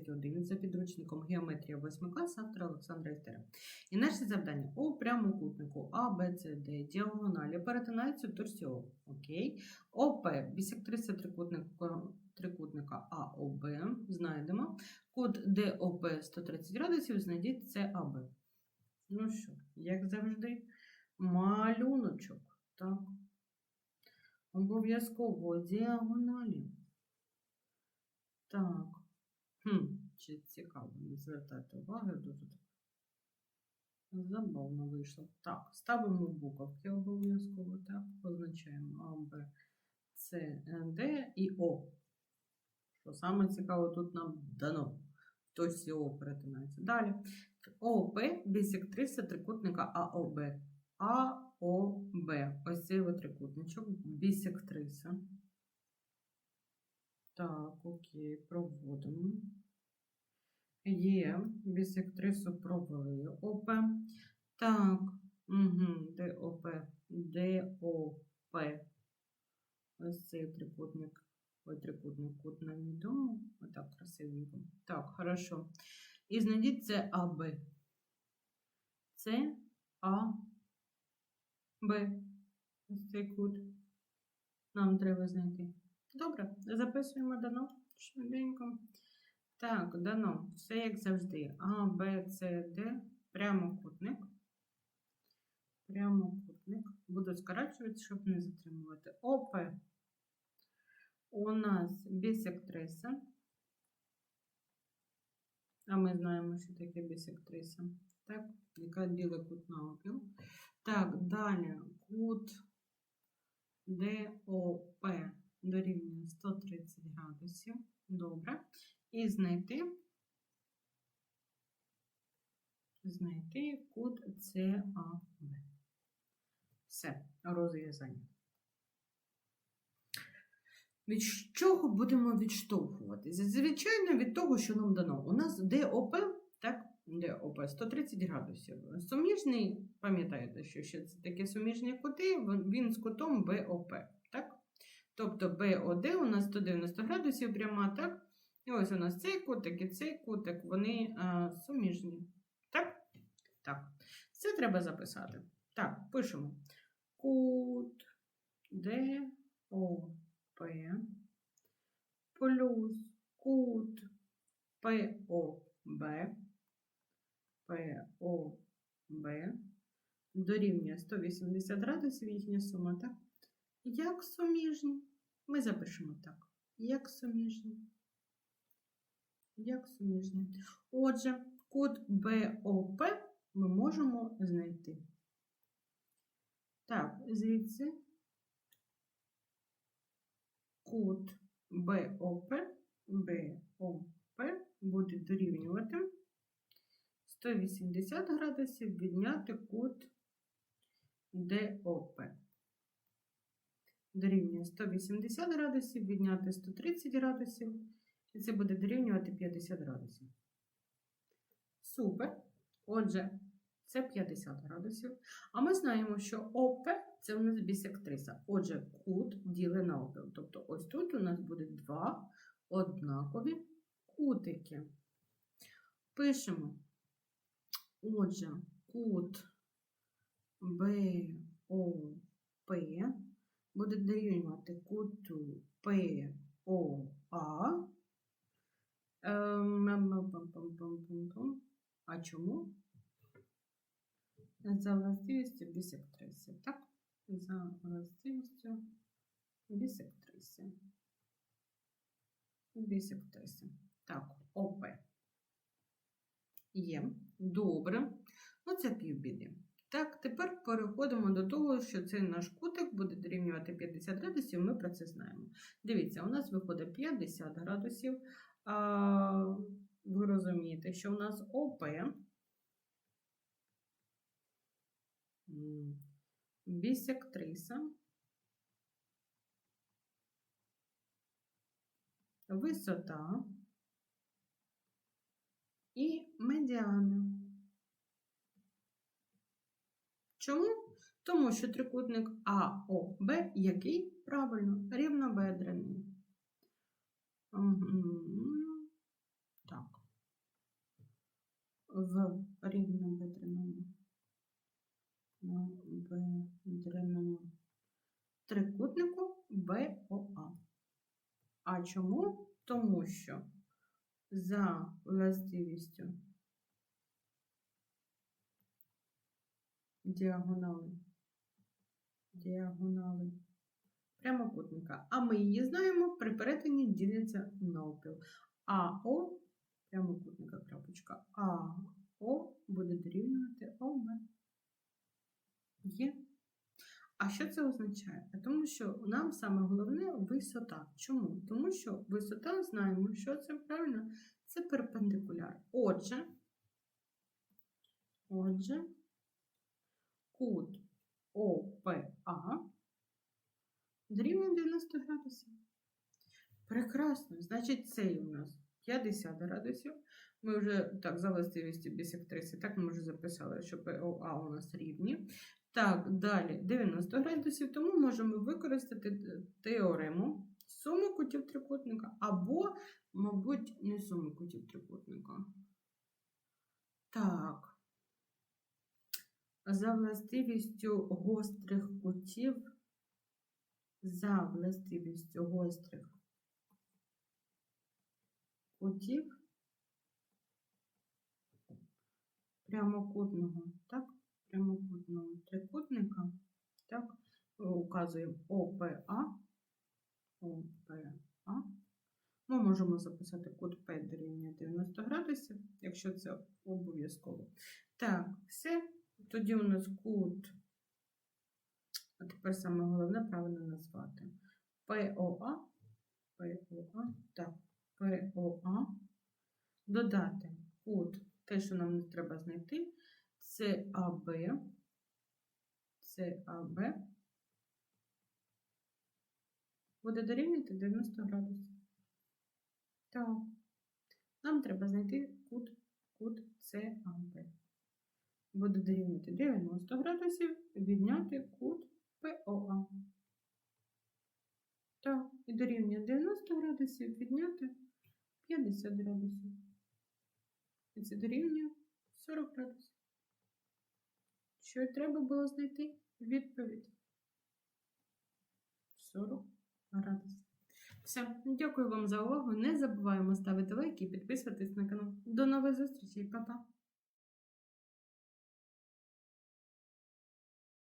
21 за підручником Геометрія 8 клас автора Олександра Істера. І наше завдання у прямокутнику А, Б, С, Д, діагоналі перетинаються в торсі О. Окей. ОП, бісектриса трикутника, трикутника АОБ, знайдемо. Кут ДОП 130 градусів, знайдіть САБ. Ну що, як завжди, малюночок. Так. Обов'язково діагоналі. Так. Хм, чи цікаво, не звертайте уваги, дуже так. Забавно вийшло. Так, ставимо буковки обов'язково, так, позначаємо А, Б, С, Д і О. Що саме цікаво тут нам дано. Хтось О перетинається. Далі. ООП бісектриса трикутника АОБ. АОБ. Ось цей трикутничок. Бісектриса. Так, окей, проводимо. Є, бісектрису провели ОП. Так, угу, ДОП, ДОП. Ось цей трикутник. Ой, трикутник кут нам відомо. Отак красивенько. Так, хорошо. І знайдіть це АБ. Це А. Ось цей кут. Нам треба знайти. Добре, записуємо дано швиденько. Так, дано. Все як завжди. А, Б, С, Д. Прямокутник. Прямокутник. Буду скорачувати, щоб не затримувати. ОП. У нас бісектриса. А ми знаємо, що таке бісектриса. Так, яка ділить кут на опіл. Так, далі кут ДОП дорівнює 130 градусів. Добре. І знайти, знайти кут САБ. Все, розв'язання. Від чого будемо відштовхуватися? Звичайно, від того, що нам дано. У нас ДОП, так, ДОП 130 градусів. Суміжний, пам'ятаєте, що ще це такі суміжні кути, він з кутом БОП? Тобто БОД у нас 190 градусів пряма, так? І ось у нас цей кутик і цей кутик, вони а, суміжні. Так? Так. Це треба записати. Так, пишемо. Кут ДОП плюс кут ПОБ, ПОБ дорівнює 180 градусів їхня сума, так? Як суміжні? Ми запишемо так. Як суміжні. Як суміжні. Отже, кут БОП ми можемо знайти. Так, звідси кут БОП, БОП буде дорівнювати 180 градусів відняти кут ДОП. Дорівнює 180 градусів, відняти 130 градусів, і це буде дорівнювати 50 градусів. Супер. Отже, це 50 градусів. А ми знаємо, що ОП це у нас бісектриса. Отже, кут ділить на опіл. Тобто, ось тут у нас буде два однакові кутики. Пишемо. Отже, кут БОП буде дорівнювати куту ПОА. Ем, А чому? За властивістю бісектриси. Так? За властивістю бісектриси. Бісектриси. Так, ОП. Є. Добре. Ну, це півбіди. Так, тепер переходимо до того, що цей наш кутик буде дорівнювати 50 градусів, ми про це знаємо. Дивіться, у нас виходить 50 градусів. А, ви розумієте, що у нас ОП бісектриса, висота і медіана. Чому? Тому що трикутник АОБ який? Правильно, рівнобедрений. Так. в рівнобедреному бедреному трикутнику БОА. А чому? Тому що за властивістю діагонали, діагонали прямокутника. А ми її знаємо, при перетині діляться навпіл. АО прямокутника крапочка. АО буде дорівнювати ОБ. Є. А що це означає? Тому що нам саме головне висота. Чому? Тому що висота знаємо, що це правильно? Це перпендикуляр. Отже, отже, кут ОПА дорівнює 90 градусів. Прекрасно. Значить, цей у нас 50 градусів. Ми вже так за властивістю бісектриси, так ми вже записали, що ПОА у нас рівні. Так, далі 90 градусів, тому можемо використати теорему суми кутів трикутника або, мабуть, не суми кутів трикутника. Так. За властивістю гострих кутів, за властивістю гострих кутів прямокутного, так? прямокутного трикутника, так, указуємо ОПА, ОПА. Ми можемо записати кут П дорівнює 90 градусів, якщо це обов'язково. Так. Тоді у нас кут, а тепер саме головне правильно назвати. ПОА, ПОА, так, ПОА, додати кут, те, що нам треба знайти, САБ, САБ буде дорівнювати 90 градусів. Так. Нам треба знайти кут, кут САБ. Буде дорівнювати 90 градусів, відняти кут ПОА. Так, і дорівнює 90 градусів, відняти 50 градусів. І це дорівнює 40 градусів. Що треба було знайти? Відповідь. 40 градусів. Все, дякую вам за увагу. Не забуваємо ставити лайки і підписуватись на канал. До нових зустрічей, Па-па!